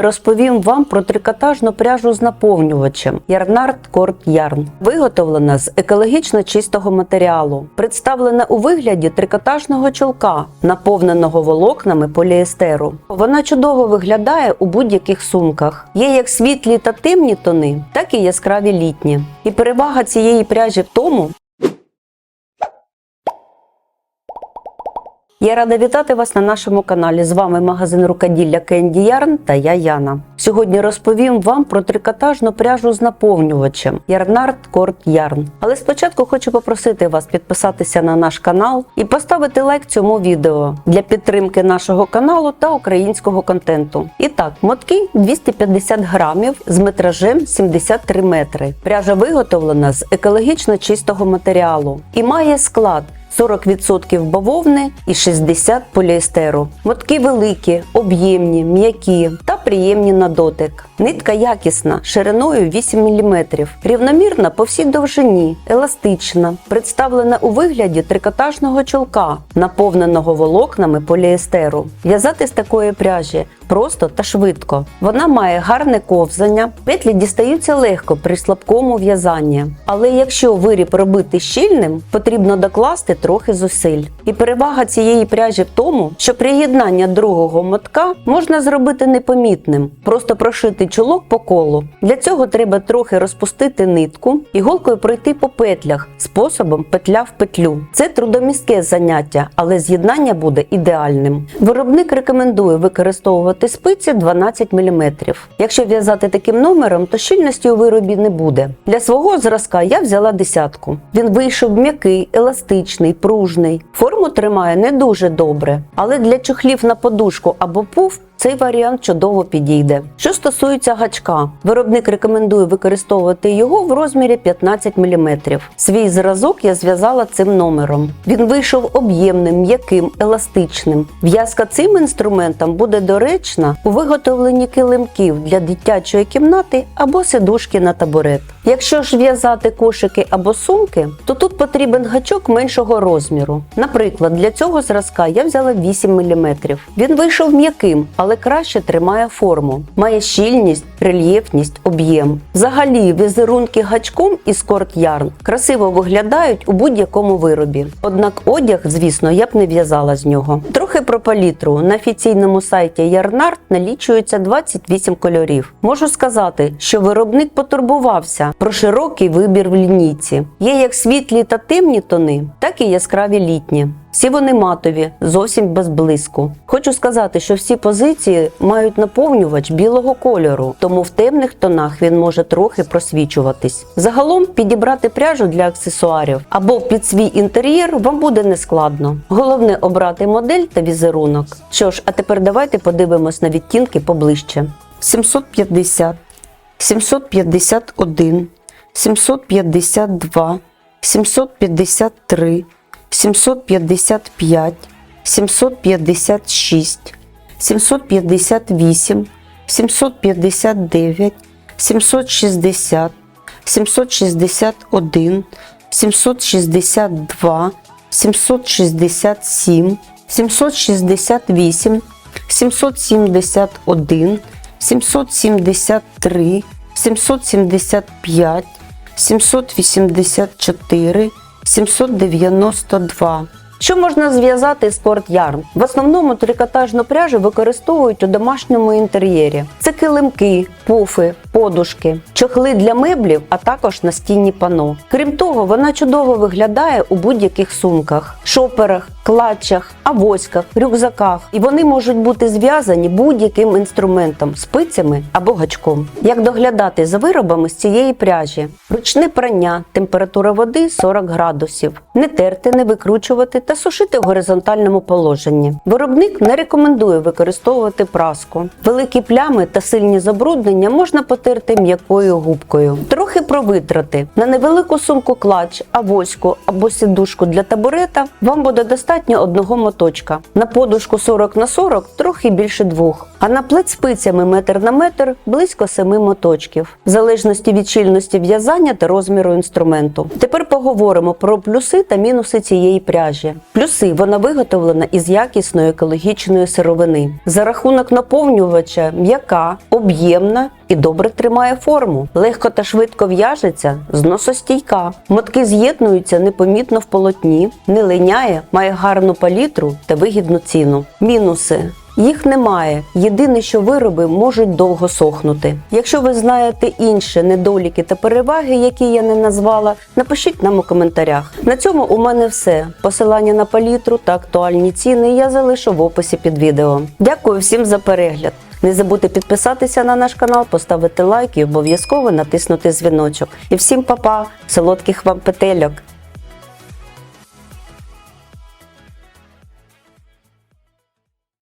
Розповім вам про трикотажну пряжу з наповнювачем Ярнард Корт Ярн. Виготовлена з екологічно чистого матеріалу, представлена у вигляді трикотажного чолка, наповненого волокнами поліестеру. Вона чудово виглядає у будь-яких сумках. Є як світлі та темні тони, так і яскраві літні. І перевага цієї пряжі в тому, Я рада вітати вас на нашому каналі. З вами магазин рукоділля Кенді Ярн та я Яна. Сьогодні розповім вам про трикотажну пряжу з наповнювачем Ярнард Корт Ярн. Але спочатку хочу попросити вас підписатися на наш канал і поставити лайк цьому відео для підтримки нашого каналу та українського контенту. І так, мотки 250 грамів з метражем 73 метри. Пряжа виготовлена з екологічно чистого матеріалу і має склад 40% бавовни і 60 поліестеру. Мотки великі, об'ємні, м'які та приємні на дотик. Нитка якісна, шириною 8 мм, рівномірна по всій довжині, еластична, представлена у вигляді трикотажного чолка, наповненого волокнами поліестеру. В'язати з такої пряжі просто та швидко. Вона має гарне ковзання, петлі дістаються легко при слабкому в'язанні. Але якщо виріб робити щільним, потрібно докласти трохи зусиль. І перевага цієї пряжі в тому, що приєднання другого мотка можна зробити непомітним, просто прошити чулок по колу. Для цього треба трохи розпустити нитку, іголкою пройти по петлях способом петля в петлю. Це трудомістке заняття, але з'єднання буде ідеальним. Виробник рекомендує використовувати спиці 12 мм. Якщо в'язати таким номером, то щільності у виробі не буде. Для свого зразка я взяла десятку. Він вийшов м'який, еластичний, пружний. Форму тримає не дуже добре, але для чохлів на подушку або пуф цей варіант чудово підійде. Що стосується гачка, виробник рекомендує використовувати його в розмірі 15 мм. Свій зразок я зв'язала цим номером. Він вийшов об'ємним, м'яким, еластичним. В'язка цим інструментом буде доречна у виготовленні килимків для дитячої кімнати або сидушки на табурет. Якщо ж в'язати кошики або сумки, то тут потрібен гачок меншого розміру. Наприклад, для цього зразка я взяла 8 мм. Він вийшов м'яким, але краще тримає форму. Має щільність, рельєфність, об'єм. Взагалі, візерунки гачком із корт ярн красиво виглядають у будь-якому виробі. Однак одяг, звісно, я б не в'язала з нього. Трохи про палітру. На офіційному сайті Ярнард налічується 28 кольорів. Можу сказати, що виробник потурбувався про широкий вибір в лінійці. Є як світлі та темні тони, так і яскраві літні. Всі вони матові, зовсім без блиску. Хочу сказати, що всі позиції мають наповнювач білого кольору, тому в темних тонах він може трохи просвічуватись. Загалом підібрати пряжу для аксесуарів або під свій інтер'єр вам буде нескладно. Головне обрати модель та візерунок. Що ж, а тепер давайте подивимось на відтінки поближче. 750, 751, 752, 753, 755, 756, 758, 759, 760, 761, 762, 767, 768, 771, 773, 775, 784, 792. Що можна зв'язати з корт ярн? В основному трикотажну пряжу використовують у домашньому інтер'єрі. Це килимки, пуфи, подушки, чохли для меблів, а також настінні пано. Крім того, вона чудово виглядає у будь-яких сумках, шоперах, клатчах, авоськах, рюкзаках. І вони можуть бути зв'язані будь-яким інструментом, спицями або гачком. Як доглядати за виробами з цієї пряжі? Ручне прання, температура води 40 градусів. Не терти, не викручувати та сушити в горизонтальному положенні. Виробник не рекомендує використовувати праску. Великі плями та сильні забруднення можна потрапити протерти м'якою губкою. Трохи про витрати. На невелику сумку клач, авоську або сідушку для табурета вам буде достатньо одного моточка. На подушку 40 на 40 трохи більше двох. А на плед спицями метр на метр близько семи моточків, в залежності від щільності в'язання та розміру інструменту. Тепер поговоримо про плюси та мінуси цієї пряжі. Плюси вона виготовлена із якісної екологічної сировини. За рахунок наповнювача м'яка, об'ємна і добре тримає форму. Легко та швидко в'яжеться, зносостійка. Мотки з'єднуються непомітно в полотні, не линяє, має гарну палітру та вигідну ціну. Мінуси. Їх немає. Єдине, що вироби можуть довго сохнути. Якщо ви знаєте інші недоліки та переваги, які я не назвала, напишіть нам у коментарях. На цьому у мене все. Посилання на палітру та актуальні ціни я залишу в описі під відео. Дякую всім за перегляд. Не забудьте підписатися на наш канал, поставити лайк і обов'язково натиснути дзвіночок. І всім па-па, солодких вам петельок!